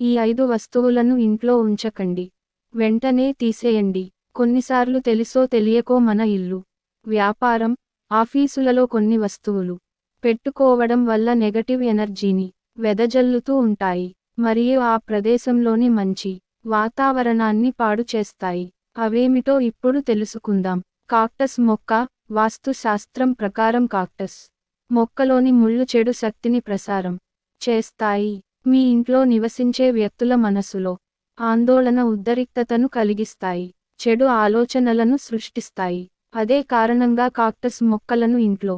ఈ ఐదు వస్తువులను ఇంట్లో ఉంచకండి. వెంటనే తీసేయండి. కొన్నిసార్లు తెలుసో తెలియకో మన ఇల్లు వ్యాపారం ఆఫీసులలో కొన్ని వస్తువులు పెట్టుకోవడం వల్ల నెగటివ్ ఎనర్జీని వెదజల్లుతూ ఉంటాయి. మరియు ఆ ప్రదేశంలోని మంచి వాతావరణాన్ని పాడు చేస్తాయి. అవేమిటో ఇప్పుడు తెలుసుకుందాం. కాక్టస్ మొక్క వాస్తుశాస్త్రం ప్రకారం కాక్టస్ మొక్కలోని ముళ్ళు చెడు శక్తిని ప్రసారం చేస్తాయి. మీ ఇంట్లో నివసించే వ్యక్తుల మనసులో ఆందోళన ఉద్దరిక్తతను కలిగిస్తాయి చెడు ఆలోచనలను సృష్టిస్తాయి. అదే కారణంగా కాక్టస్ మొక్కలను ఇంట్లో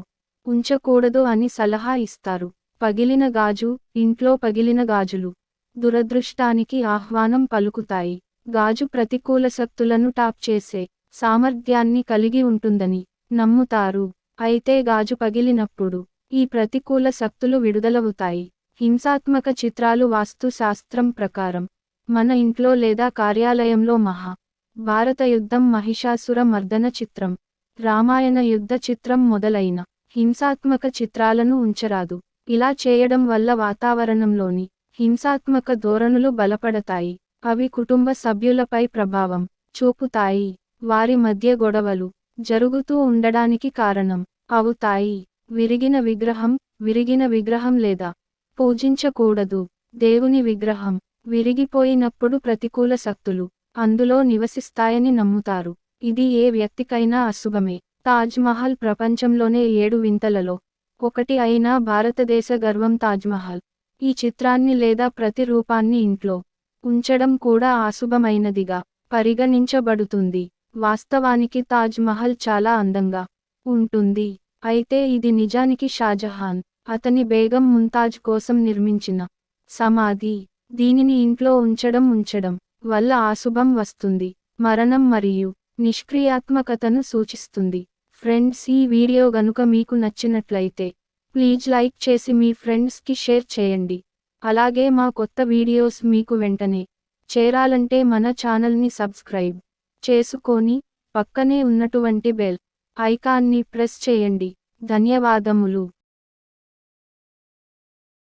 ఉంచకూడదు అని సలహా ఇస్తారు. పగిలిన గాజు ఇంట్లో పగిలిన గాజులు దురదృష్టానికి ఆహ్వానం పలుకుతాయి. గాజు ప్రతికూల శక్తులను టాప్ చేసే సామర్థ్యాన్ని కలిగి ఉంటుందని నమ్ముతారు. అయితే గాజు పగిలినప్పుడు ఈ ప్రతికూల శక్తులు విడుదలవుతాయి. హింసాత్మక చిత్రాలు వాస్తుశాస్త్రం ప్రకారం. మన ఇంట్లో లేదా కార్యాలయంలో మహా భారత యుద్ధం మహిషాసుర మర్దన చిత్రం. రామాయణ యుద్ధ చిత్రం మొదలైన హింసాత్మక చిత్రాలను ఉంచరాదు. ఇలా చేయడం వల్ల వాతావరణంలోని హింసాత్మక ధోరణులు బలపడతాయి. అవి కుటుంబ సభ్యులపై ప్రభావం చూపుతాయి. వారి మధ్య గొడవలు జరుగుతూ ఉండడానికి కారణం అవుతాయి. విరిగిన విగ్రహం విరిగిన విగ్రహం లేదా పూజించకూడదు. దేవుని విగ్రహం విరిగిపోయినప్పుడు ప్రతికూల శక్తులు అందులో నివసిస్తాయని నమ్ముతారు. ఇది ఏ వ్యక్తికైనా అశుభమే. తాజ్ మహల్ ప్రపంచంలోనే ఏడు వింతలలో ఒకటి అయిన భారతదేశ గర్వం తాజ్మహల్ ఈ చిత్రాన్ని లేదా ప్రతి రూపాన్ని ఇంట్లో ఉంచడం కూడా అశుభమైనదిగా పరిగణించబడుతుంది. వాస్తవానికి తాజ్ మహల్ చాలా అందంగా ఉంటుంది. అయితే ఇది నిజానికి షాజహాన్ అతని బేగం ముంతాజ్ కోసం నిర్మించిన సమాధి దీనిని ఇంట్లో ఉంచడం ఉంచడం వల్ల ఆశుభం వస్తుంది మరణం మరియు నిష్క్రియాత్మకతను సూచిస్తుంది. ఫ్రెండ్స్ ఈ వీడియో గనుక మీకు నచ్చినట్లయితే ప్లీజ్ లైక్ చేసి మీ ఫ్రెండ్స్కి షేర్ చేయండి. అలాగే మా కొత్త వీడియోస్ మీకు వెంటనే చేరాలంటే మన ఛానల్ని సబ్స్క్రైబ్ చేసుకొని పక్కనే ఉన్నటువంటి బెల్ ఐకాన్ని ప్రెస్ చేయండి. ధన్యవాదములు.